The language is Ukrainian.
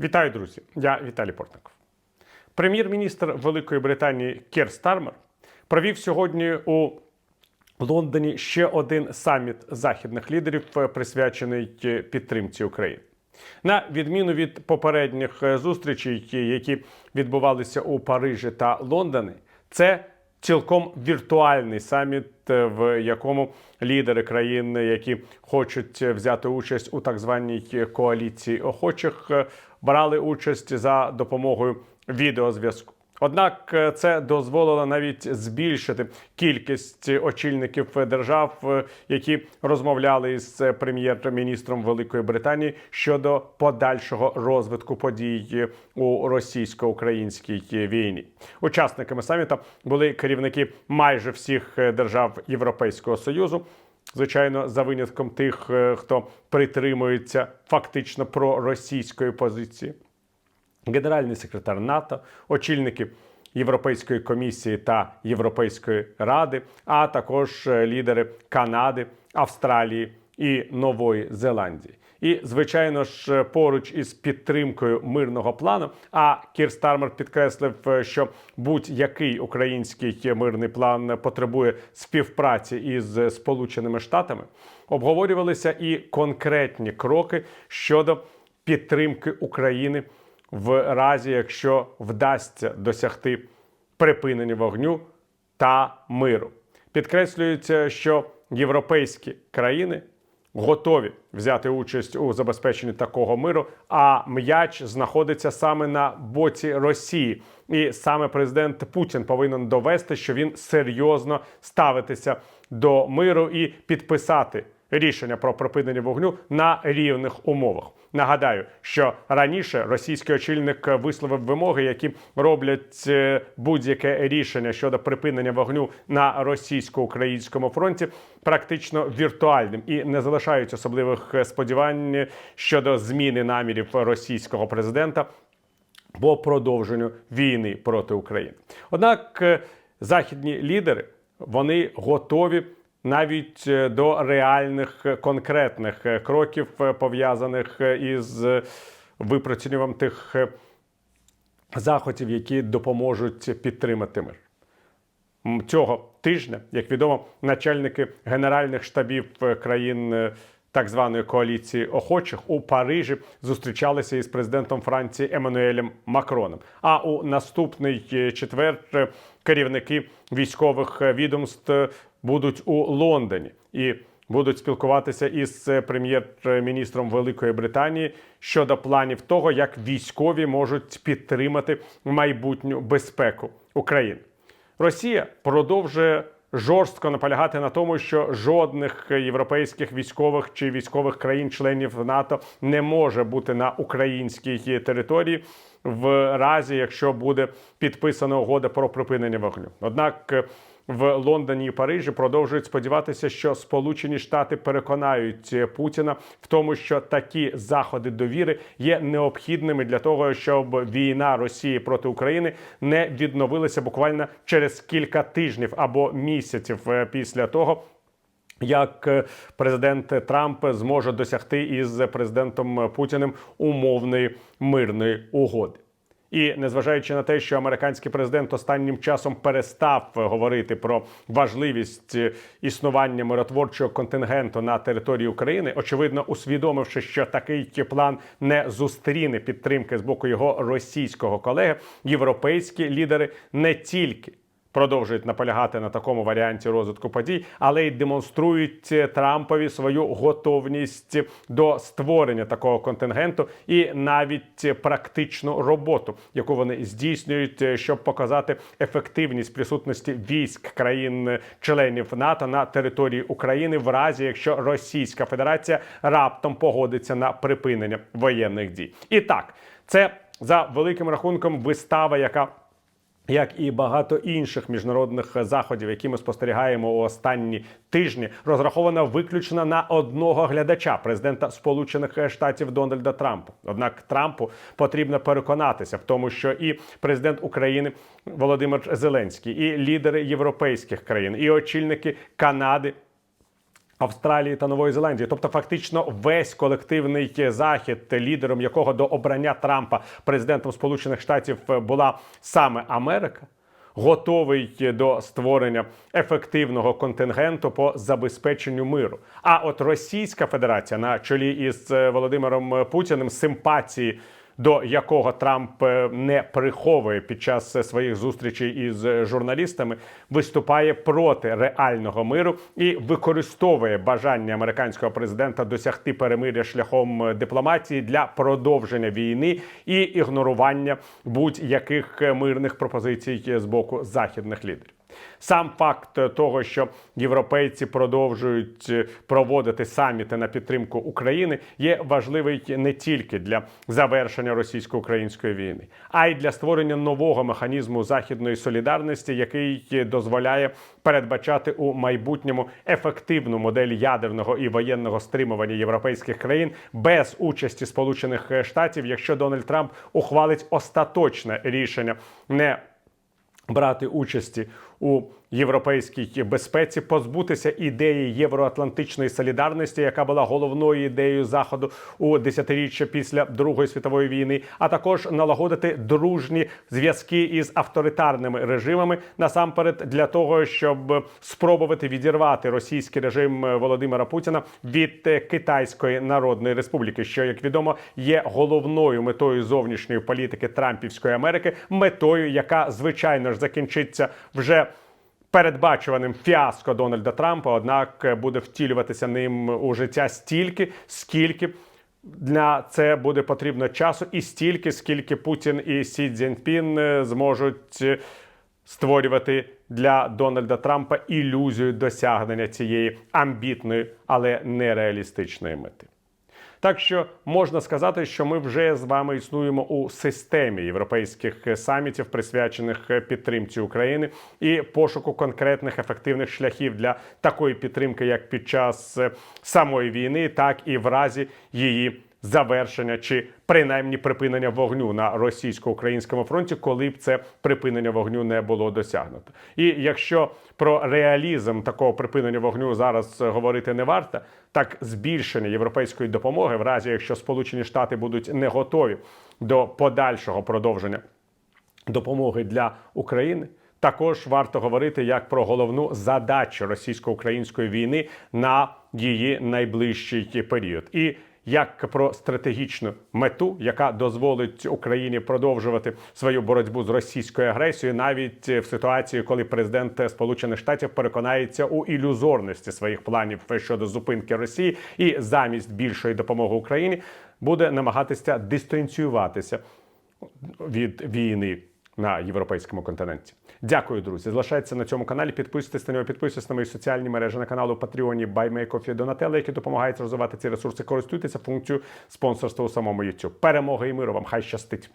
Вітаю, друзі! Я Віталій Портников. Прем'єр-міністр Великої Британії Кер Стармер провів сьогодні у Лондоні ще один саміт західних лідерів, е, присвячений е, підтримці України. На відміну від попередніх е, зустрічей, які відбувалися у Парижі та Лондоні, це цілком віртуальний саміт, е, в якому лідери країн, які хочуть взяти участь у так званій коаліції охочих, е, брали участь за допомогою відеозв'язку. Однак е, це дозволило навіть збільшити кількість очільників держав, е, які розмовляли із е, прем'єр-міністром Великої Британії щодо подальшого розвитку подій у російсько-українській війні. Учасниками саміта були керівники майже всіх держав Європейського союзу. Звичайно, за винятком тих, хто притримується фактично проросійської позиції генеральний секретар НАТО, очільники Європейської комісії та Європейської ради, а також е, лідери Канади, Австралії і Нової Зеландії. І, звичайно ж, поруч із підтримкою мирного плану. А Кір Стармер підкреслив, е, що будь-який український мирний план потребує співпраці із Сполученими Штатами. Обговорювалися і конкретні кроки щодо підтримки України в разі, якщо вдасться досягти припинення вогню та миру. Підкреслюється, що європейські країни готові взяти участь у забезпеченні такого миру, а м'яч знаходиться саме на боці Росії. І саме президент Путін повинен довести, що він серйозно ставитися до миру і підписати рішення про припинення вогню на рівних умовах. Нагадаю, що раніше російський очільник висловив вимоги, які роблять е, будь-яке рішення щодо припинення вогню на російсько-українському фронті практично віртуальним і не залишають особливих сподівань щодо зміни намірів російського президента по продовженню війни проти України. Однак е, західні лідери вони готові навіть е, до реальних е, конкретних е, кроків, пов'язаних із випрацюванням тих заходів, які допоможуть підтримати мир. Цього тижня, як відомо, начальники генеральних штабів країн так званої коаліції охочих у Парижі зустрічалися із президентом Франції Еммануелем Макроном. А у наступний четвер керівники військових відомств будуть у Лондоні і будуть спілкуватися із е, прем'єр-міністром Великої Британії щодо планів того, як військові можуть підтримати майбутню безпеку України. Росія продовжує жорстко наполягати на тому, що жодних європейських військових чи військових країн-членів НАТО не може бути на українській території в разі, якщо буде підписана угода про припинення вогню. Однак в Лондоні і Парижі продовжують сподіватися, що Сполучені Штати переконають Путіна в тому, що такі заходи довіри є необхідними для того, щоб війна Росії проти України не відновилася буквально через кілька тижнів або місяців е, після того. Як е, президент Трамп зможе досягти із президентом Путіним умовної мирної угоди? І незважаючи на те, що американський президент останнім часом перестав говорити про важливість е, існування миротворчого контингенту на території України, очевидно усвідомивши, що такий план не зустріне підтримки з боку його російського колеги, європейські лідери не тільки продовжують наполягати на такому варіанті розвитку подій, але й демонструють Трампові свою готовність до створення такого контингенту і навіть практичну роботу, яку вони здійснюють, щоб показати ефективність присутності військ країн-членів НАТО на території України, в разі якщо Російська Федерація раптом погодиться на припинення воєнних дій. І так, це за великим рахунком вистава, яка як і багато інших міжнародних заходів, які ми спостерігаємо у останні тижні, розрахована виключно на одного глядача президента Сполучених Штатів Дональда Трампа. Однак Трампу потрібно переконатися в тому, що і президент України Володимир Зеленський, і лідери європейських країн, і очільники Канади. Австралії та Нової Зеландії, тобто фактично весь колективний захід, лідером якого до обрання Трампа президентом Сполучених Штатів була саме Америка, готовий до створення ефективного контингенту по забезпеченню миру. А от Російська Федерація на чолі із е, Володимиром Путіним симпатії. До якого Трамп е, не приховує під час е, своїх зустрічей із е, журналістами, виступає проти реального миру і використовує бажання американського президента досягти перемиря шляхом дипломатії для продовження війни і ігнорування будь-яких мирних пропозицій з боку західних лідерів. Сам факт того, що європейці продовжують проводити саміти на підтримку України, є важливий не тільки для завершення російсько-української війни, а й для створення нового механізму західної солідарності, який дозволяє передбачати у майбутньому ефективну модель ядерного і воєнного стримування європейських країн без участі Сполучених Штатів, якщо Дональд Трамп ухвалить остаточне рішення не брати участі у європейській безпеці, позбутися ідеї євроатлантичної солідарності, яка була головною ідеєю заходу у десятиріччя після Другої світової війни, а також налагодити дружні зв'язки із авторитарними режимами насамперед для того, щоб спробувати відірвати російський режим Володимира Путіна від Китайської Народної Республіки, що як відомо є головною метою зовнішньої політики Трампівської Америки, метою, яка звичайно ж закінчиться вже передбачуваним фіаско Дональда Трампа, однак буде втілюватися ним у життя стільки, скільки. Для це буде потрібно часу і стільки, скільки Путін і Сі Цзіньпін е, зможуть е, створювати для Дональда Трампа ілюзію досягнення цієї амбітної, але нереалістичної мети. Так що можна сказати, що ми вже з вами існуємо у системі європейських самітів, присвячених підтримці України і пошуку конкретних ефективних шляхів для такої підтримки, як під час самої війни, так і в разі її. Завершення чи принаймні припинення вогню на російсько-українському фронті, коли б це припинення вогню не було досягнуто. І якщо про реалізм такого припинення вогню зараз говорити не варто, так збільшення європейської допомоги, в разі якщо Сполучені Штати будуть не готові до подальшого продовження допомоги для України. Також варто говорити як про головну задачу російсько-української війни на її найближчий період, і як про стратегічну мету, яка дозволить Україні продовжувати свою боротьбу з російською агресією, навіть в ситуації, коли президент Сполучених Штатів переконається у ілюзорності своїх планів щодо зупинки Росії, і замість більшої допомоги Україні буде намагатися дистанціюватися від війни на європейському континенті. Дякую, друзі. Залишайтеся на цьому каналі. Підписуйтесь на нього, підписуйтесь на мої соціальні мережі на каналу Patreon, BuyMeCoffee, Donatello, які допомагають розвивати ці ресурси. Користуйтеся функцією спонсорства у самому YouTube. Перемоги і миру вам! Хай щастить!